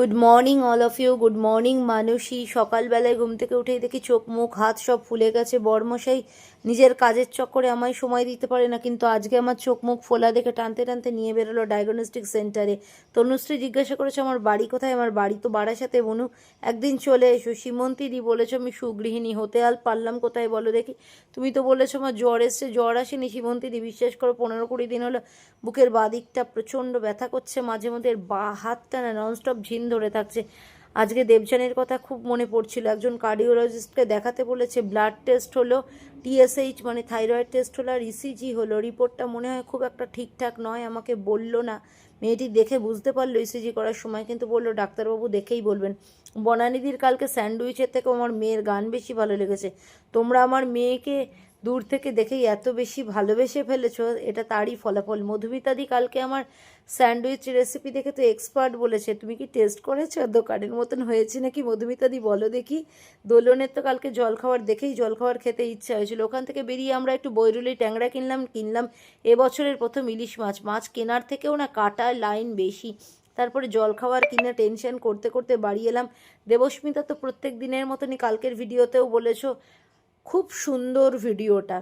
Good morning all of you good morning মানুষই সকালবেলায় ঘুম থেকে উঠেই দেখি চোখ, মুখ, হাত সব ফুলে গেছে। বর্মশাই, নিজের কাজের চক্করে আমায় সময় দিতে পারে না, কিন্তু আজকে আমার চোখ, মুখ ফোলা দেখে টানতে টানতে নিয়ে বেরোলো ডায়াগনস্টিক সেন্টারে তনুশ্রী জিজ্ঞাসা করেছে, আমার বাড়ি কোথায়? আমার বাড়ি তো বারাসাতে, বনু। একদিন চলে এসো। সীমন্তীদি বলেছ, আমি সুগৃহিণী, হতে আল পারলাম কোথায় বলো দেখি। তুমি তো বলেছ, আমার জ্বর এসছে, জ্বর আসেনি। সীমন্তীদি বিশ্বাস করো, পনেরো কুড়ি দিন হলো, বুকের বাদিকটা প্রচণ্ড ব্যথা করছে। মাঝে মধ্যে বা, হাতটা না ননস্টপ ঝিন ধরে থাকছে। আজকে দেবযানের কথা খুব মনে পড়ছিল। একজন কার্ডিওলজিস্টকে দেখাতে বলেছে, ব্লাড টেস্ট হলো টিএসএইচ মানে থাইরয়েড টেস্ট হলো আর ইসিজি হলো। রিপোর্টটা মনে হয় খুব একটা ঠিকঠাক নয়, আমাকে বলল না। মেয়েটি দেখে বুঝতে পারল ইসিজি করার সময়, কিন্তু বলল, ডাক্তারবাবু দেখেই বলবেন। বনানিদির কালকে স্যান্ডউইচের থেকে আমার মেয়ের গান বেশি ভালো লেগেছে। তোমরা আমার মেয়েকে দূর থেকে দেখেই এত বেশি ভালোবেসে ফেলেছো, এটা তারই ফলাফল। মধুমিতাদি কালকে আমার স্যান্ডউইচ রেসিপি দেখে তো এক্সপার্ট বলেছে। তুমি কি টেস্ট করেছ? দোকানের মতন হয়েছে নাকি? মধুমিতাদি বলো দেখি। দোলনের তো কালকে জল খাওয়ার দেখেই জল খাওয়ার খেতে ইচ্ছা হয়েছিল। ওখান থেকে বেরিয়ে আমরা একটু বৈরুলি ট্যাংরা কিনলাম কিনলাম এবছরের প্রথম ইলিশ মাছ। মাছ কেনার থেকেও না কাটা লাইন বেশি। তারপরে জল খাওয়ার কিনে টেনশন করতে করতে বাড়ি এলাম। দেবস্মিতা তো প্রত্যেক দিনের মতনই কালকের ভিডিওতেও বলেছ খুব সুন্দর ভিডিওটা।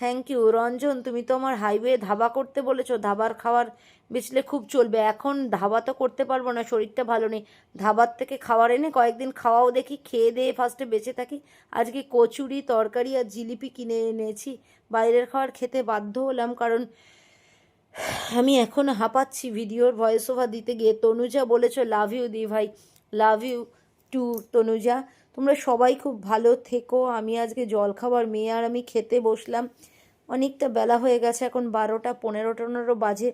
থ্যাংক ইউ রঞ্জন, তুমি তো আমার হাইওয়ে ধাবা করতে বলেছ, ধাবার খাবার বেচলে খুব চলবে। এখন ধাবা তো করতে পারব না, শরীরটা ভালো নেই। ধাবার থেকে খাবার এনে কয়েকদিন খাওয়াও দেখি, খেয়ে দিয়ে ফার্স্টে বেঁচে থাকি। আজকে কচুরি, তরকারি আর জিলিপি কিনে এনেছি। বাইরের খাবার খেতে বাধ্য হলাম কারণ আমি এখন হাঁপাচ্ছি ভিডিওর ভয়েস ওভার দিতে গিয়ে। তনুজা বলেছ লাভ ইউ দি ভাই লাভ ইউ টু তনুজা। তোমরা সবাই খুব ভালো থেকো। আমি আজকে জল খাবার মেয়ে আর আমি খেতে বসলাম। অনেকটা বেলা হয়ে গেছে, এখন বারোটা পনেরো টনেরো বাজে।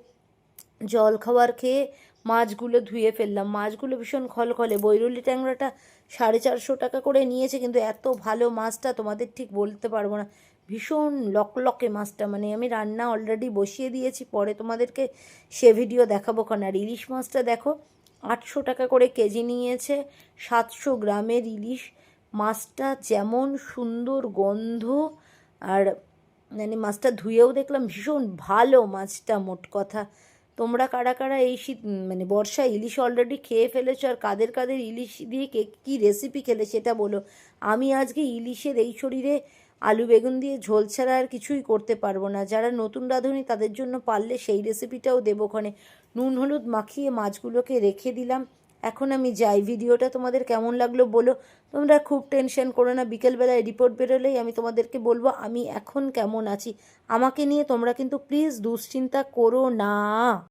জল খাবার খেয়ে মাছগুলো ধুয়ে ফেললাম। মাছগুলো ভীষণ খলখলে। বৈরুলি ট্যাংরাটা সাড়ে চারশো টাকা করে নিয়েছে, কিন্তু এত ভালো মাছটা তোমাদের ঠিক বলতে পারব না। ভীষণ লকলকে মাছটা মানে আমি রান্না অলরেডি বসিয়ে দিয়েছি, পরে তোমাদেরকে সে ভিডিও দেখাবো। কারণ আর ইলিশ মাছটা দেখো আটশো টাকা করে কেজি নিয়েছে। সাতশো গ্রামের ইলিশ মাছটা যেমন সুন্দর গন্ধ, আর মানে মাছটা ধুয়েও দেখলাম ভীষণ ভালো মাছটা মোট কথা। তোমরা কারা কারা এই শীত মানে বর্ষায় ইলিশ অলরেডি খেয়ে ফেলেছো আর কাদের কাদের ইলিশ দিয়ে কে, কী রেসিপি খেলে সেটা বলো। আমি আজকে ইলিশের এই শরীরে আলু বেগুন দিয়ে ঝোল ছাড়া আর কিছুই করতে পারব না। যারা নতুন রাঁধুনি তাদের জন্য পারলে সেই রেসিপিটাও দেবো ওখানে। নুন, হলুদ মাখিয়ে মাছগুলোকে রেখে দিলাম। এখন আমি যাই। ভিডিওটা তোমাদের কেমন লাগল বলো। তোমরা খুব টেনশন করো না, বিকেলবেলায় রিপোর্ট বেরোলেই আমি তোমাদেরকে বলব আমি এখন কেমন আছি। আমাকে নিয়ে তোমরা কিন্তু প্লিজ দুশ্চিন্তা করো না।